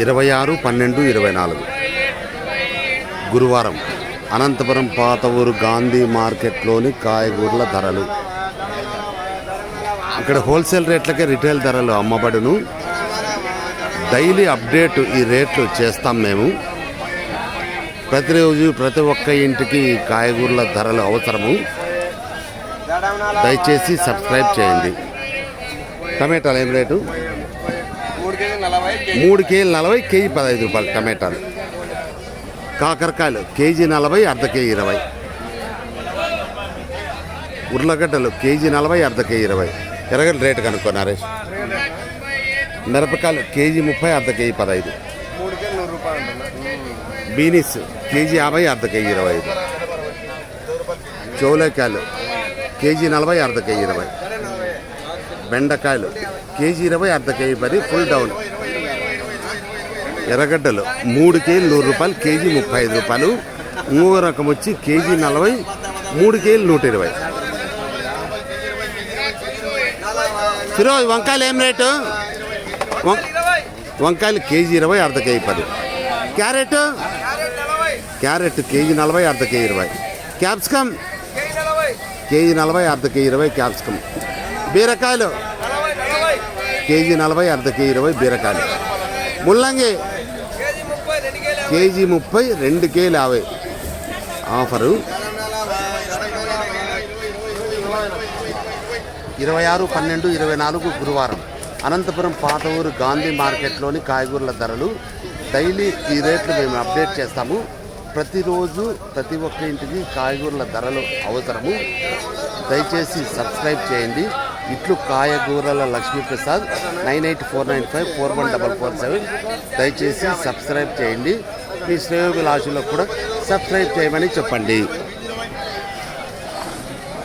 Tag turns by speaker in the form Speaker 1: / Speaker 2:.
Speaker 1: ఇరవై ఆరు పన్నెండు ఇరవై నాలుగు. గురువారం అనంతపురం పాత ఊరు గాంధీ మార్కెట్లోని కాయగూరల ధరలు. ఇక్కడ హోల్సేల్ రేట్లకే రిటైల్ ధరలు అమ్మబడును. డైలీ అప్డేట్ ఈ రేట్లు చేస్తాం మేము. ప్రతిరోజు ప్రతి ఒక్క ఇంటికి కాయగూరల ధరలు అవసరము. దయచేసి సబ్స్క్రైబ్ చేయండి. టమాటాలు ఏం రేటు?
Speaker 2: మూడు
Speaker 1: కేజీలు నలభై కేజీ పదహైదు రూపాయలు టమాటాలు. కాకరకాయలు కేజీ నలభై అర్ధ కేజీ ఇరవై. ఉర్లగడ్డలు కేజీ నలభై అర్ధ కేజీ ఇరవై. ఎర్రగడ్డ రేటు కనుక్కో నరేష్. మిరపకాయలు కేజీ ముప్పై అర్ధ కేజీ పదహైదు.
Speaker 2: కేజీ
Speaker 1: బీనీస్ కేజీ యాభై అర్ధ కేజీ ఇరవై ఐదు. చౌలేకాయలు కేజీ నలభై అర్ధ కేజీ ఇరవై. బెండకాయలు. కేజీ ఇరవై అర్ధ కేజీ పది ఫుల్ డౌన్ ఎర్రగడ్డలు మూడు కేజీలు నూరు రూపాయలు కేజీ ముప్పై ఐదు రూపాయలు. ఇంకో రకం వచ్చి కేజీ నలభై మూడు కేజీలు నూట ఇరవై. ఫిరోజ్ వంకాయలు ఏం రేటు? వం- వంకాయలు కేజీ ఇరవై అర్ధ కేజీ పది. క్యారెట్? క్యారెట్ కేజీ నలభై అర్ధ కేజీ ఇరవై. క్యాప్సికమ్? కేజీ నలభై అర్ధ కేజీ ఇరవై క్యాప్సికమ్. బీరకాయలు. కేజీ నలభై అర్ధ కేజీ ఇరవై బీరకాయలు. ముల్లంగి. కేజీ ముప్పై రెండు కేజీలు యాభై. ఆఫరు. ఇరవై ఆరు పన్నెండు ఇరవై నాలుగు గురువారం. అనంతపురం పాత ఊరు గాంధీ మార్కెట్లోని కాయగూరల ధరలు డైలీ ఈ రేట్లు మేము అప్డేట్ చేస్తాము. ప్రతిరోజు ప్రతి ఒక్క ఇంటికి కాయగూరల ధరలు అవసరము. దయచేసి సబ్స్క్రైబ్ చేయండి. ఇట్లు కాయగూరల Lakshmiprasad nine eight four nine five four one double four seven. దయచేసి సబ్స్క్రైబ్ చేయండి. మీ శ్రేయోభిలాషులకు కూడా సబ్స్క్రైబ్ చేయమని చెప్పండి.